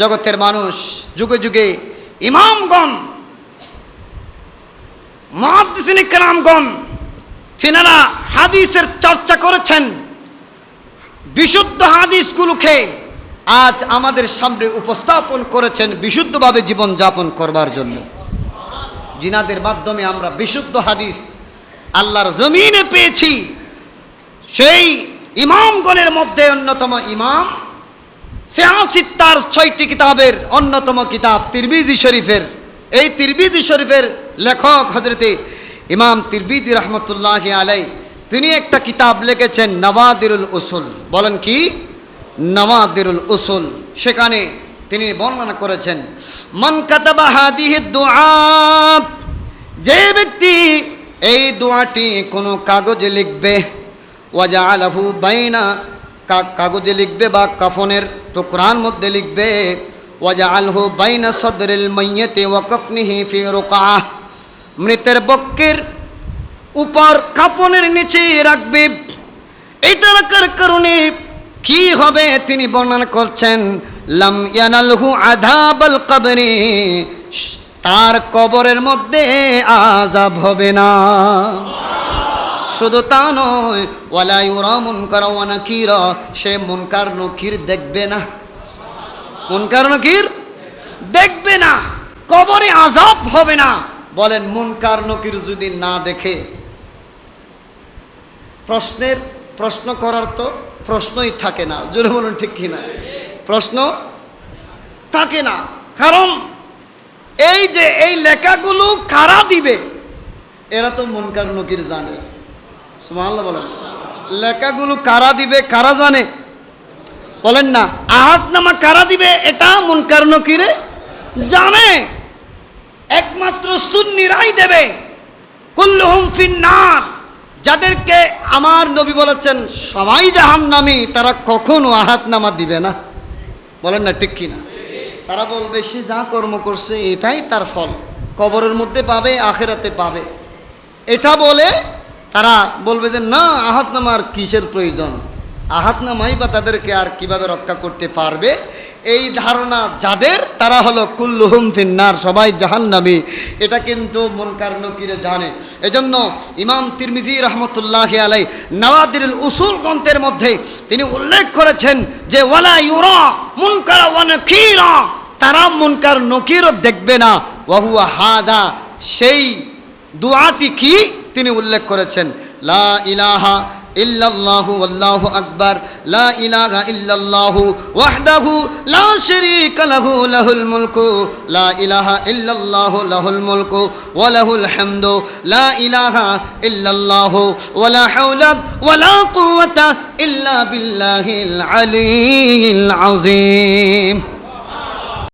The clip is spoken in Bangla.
জগতের মানুষ, যুগে যুগে ইমামগণ মহাদিসিনী কালামগণ, তিনারা হাদিসের চর্চা করেছেন, বিশুদ্ধ হাদিসগুলোকে আজ আমাদের সামনে উপস্থাপন করেছেন বিশুদ্ধভাবে জীবন যাপন করবার জন্য। জিনাদের মাধ্যমে আমরা বিশুদ্ধ হাদিস আল্লাহর জমিনে পেয়েছি। সেই ইমামগণের মধ্যে অন্যতম ইমাম সিয়াসিত্তার ছয়টি কিতাবের অন্যতম কিতাব তিরবিজি শরীফের। এই তিরবিজি শরীফের লেখক হজরতে ইমাম তিরবিদি রহমতুল্লাহ আলাই তিনি একটা কিতাব লিখেছেন নওয়াদিরুল উসুল। বলেন কি? নওয়াদিরুল উসুল। সেখানে তিনি বর্ণনা করেছেন, মন কাতাবা হাদিহি দুআ যে ব্যক্তি এই দোয়াটি কোনো কাগজে লিখবে ওয়াজা আলাহু বাইনা কাগজে লিখবে বা কাফনের টুকরার মধ্যে লিখবে ওয়াজা আলহু বাইনা সদরিল মাইয়াতে ওয়াকফনিহি ফি রুকাহ মৃতের বক্কের উপর কাপনের নিচে রাখবে। এটা রাখার কারণে কি হবে তিনি বর্ণনা করছেন, লাম ইয়ানালহু আধাবাল কবরে। তার কবরের মধ্যে আজাব হবে না। শুধু তা নয়, ওয়ালা ইউরা মুনকার ওয়া নাকির, সে মুনকার নকির দেখবে না। মুনকার নকির দেখবে না, কবরে আজাব হবে না। বলেন, মুনকার নকির যদি না দেখে, প্রশ্নের, প্রশ্ন করার তো প্রশ্নই থাকে না। জোরে বলুন, ঠিক কিনা প্রশ্ন থাকে না। কারণ, এই যে এই লেখাগুলো কারা দিবে? এরা তো মনকার নকির জানে। সুমাল্লাহ বলেন। লেখাগুলো কারা দিবে, কারা জানে? বলেন না আহাত নামা কারা দিবে, এটা মনকার নকিরে জানে। একমাত্র সুন্নিরাই দেবে। কুল্লুহুম ফিন্নার। যাদেরকে আমার নবী বলেছেন, সবাই জাহান নামি তারা কখনো আহাত নামা দিবে না। বলেন না, ঠিক কিনা? তারা বলবে, সে যা কর্ম করছে, এটাই তার ফল। কবরের মধ্যে পাবে, আখেরাতে পাবে। এটা বলে তারা বলবে যে, না আহাত নামার কিসের প্রয়োজন? আহাত নামাই বা তাদেরকে আর কীভাবে রক্ষা করতে পারবে? এই ধারণা যাদের, তারা হলো, কুল্লুহুম ফিন্নার সবাই জাহান্নামী। এটা কিন্তু মনকার নকিরে জানে। এজন্য ইমাম তিরমিজি রহমতুল্লাহ আলাই নওয়াদিরুল উসুল গ্রন্থের মধ্যে তিনি উল্লেখ করেছেন যে, ওয়ালা ইউরা মুনকার ওয়া নাকিরা তারা মুনকার নকিরও দেখবে না। ওয়াহুয়া হাদা, সেই দুআটি কি? তিনি উল্লেখ করেছেন, লা ইলাহা ইল্লাল্লাহু আল্লাহু আকবার, লা ইলাহা ইল্লাল্লাহু ওয়াহদাহু লা শারীকা লাহু, লাহুল মুলকু, লা ইলাহা ইল্লাল্লাহু, লাহুল মুলকু ওয়া লাহুল হামদু, লা ইলাহা ইল্লাল্লাহু ওয়া লা হাওলা ওয়া লা কুওয়াতা ইল্লা বিল্লাহিল আলিয়্যিল আযীম।